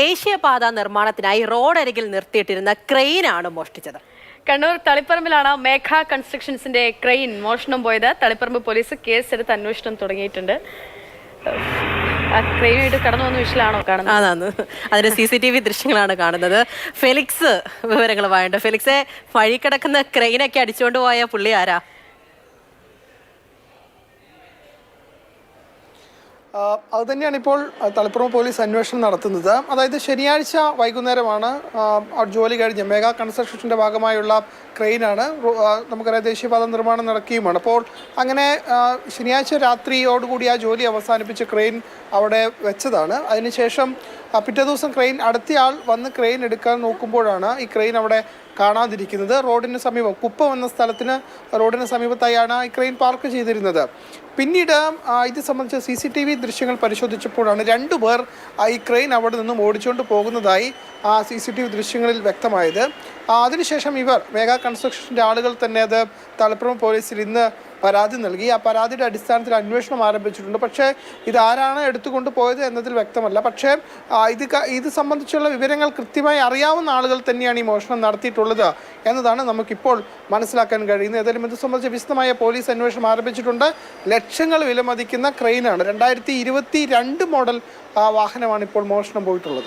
ദേശീയപാത നിർമ്മാണത്തിനായി റോഡരികിൽ നിർത്തിയിട്ടിരുന്ന ക്രെയിനാണ് മോഷ്ടിച്ചത്. കണ്ണൂർ തളിപ്പറമ്പിലാണ് മേഘ കൺസ്ട്രക്ഷൻസിന്റെ ക്രെയിൻ മോഷണം പോയത്. തളിപ്പറമ്പ് പോലീസ് കേസെടുത്ത് അന്വേഷണം തുടങ്ങിയിട്ടുണ്ട്. ക്രെയിനായിട്ട് കടന്നു വന്ന വിഷലാണോ കാണുന്നത്? അതാണ് അതിന്റെ സി സി ടി വി ദൃശ്യങ്ങളാണ് കാണുന്നത്. ഫെലിക്സ് വിവരങ്ങളുമായുണ്ട്. ഫെലിക്സെ വഴി കിടക്കുന്ന ക്രെയിനൊക്കെ അടിച്ചുകൊണ്ട് പോയ പുള്ളി ആരാ? അത് തന്നെയാണ് ഇപ്പോൾ തലപ്പുറം പോലീസ് അന്വേഷണം നടത്തുന്നത്. അതായത് ശനിയാഴ്ച വൈകുന്നേരമാണ് ജോലി കഴിഞ്ഞ് മെഗാ കൺസ്ട്രക്ഷന്റെ ഭാഗമായുള്ള ക്രെയിനാണ് നമുക്കറിയാം ദേശീയപാത നിർമ്മാണം നടക്കുകയുമാണ്. അപ്പോൾ അങ്ങനെ ശനിയാഴ്ച രാത്രിയോടുകൂടി ആ ജോലി അവസാനിപ്പിച്ച് ക്രെയിൻ അവിടെ വെച്ചതാണ്. അതിനുശേഷം പിറ്റേ ദിവസം ക്രെയിൻ അടുത്തയാൾ വന്ന് ക്രെയിൻ എടുക്കാൻ നോക്കുമ്പോഴാണ് ഈ ക്രെയിൻ അവിടെ കാണാതിരിക്കുന്നത്. റോഡിന് സമീപം കുപ്പം എന്ന സ്ഥലത്തിന് റോഡിന് സമീപത്തായാണ് ഈ ക്രെയിൻ പാർക്ക് ചെയ്തിരുന്നത്. പിന്നീട് ഇത് സംബന്ധിച്ച സി സി ടി വി ദൃശ്യങ്ങൾ പരിശോധിച്ചപ്പോഴാണ് രണ്ടു പേർ ആ, ഈ ക്രെയിൻ അവിടെ നിന്നും ഓടിച്ചുകൊണ്ട് പോകുന്നതായി ആ സി സി ടി വി ദൃശ്യങ്ങളിൽ വ്യക്തമായത്. അതിനുശേഷം ഇവർ മേഘാ കൺസ്ട്രക്ഷന്റെ ആളുകൾ തന്നെ അത് തലപ്പുറം പോലീസിൽ ഇന്ന് പരാതി നൽകി. ആ പരാതിയുടെ അടിസ്ഥാനത്തിൽ അന്വേഷണം ആരംഭിച്ചിട്ടുണ്ട്. പക്ഷേ ഇത് ആരാണ് എടുത്തുകൊണ്ട് പോയത് എന്നതിൽ വ്യക്തമല്ല. പക്ഷേ ഇത് ഇത് സംബന്ധിച്ചുള്ള വിവരങ്ങൾ കൃത്യമായി അറിയാവുന്ന ആളുകൾ തന്നെയാണ് ഈ മോഷണം നടത്തിയിട്ടുള്ളത് എന്നതാണ് നമുക്കിപ്പോൾ മനസ്സിലാക്കാൻ കഴിയുന്നത്. ഏതായാലും ഇത് സംബന്ധിച്ച് വിശദമായ പോലീസ് അന്വേഷണം ആരംഭിച്ചിട്ടുണ്ട്. ലക്ഷങ്ങൾ വിലമതിക്കുന്ന ക്രെയിനാണ്. രണ്ടായിരത്തി ഇരുപത്തി രണ്ട് മോഡൽ വാഹനമാണ് ഇപ്പോൾ മോഷണം പോയിട്ടുള്ളത്.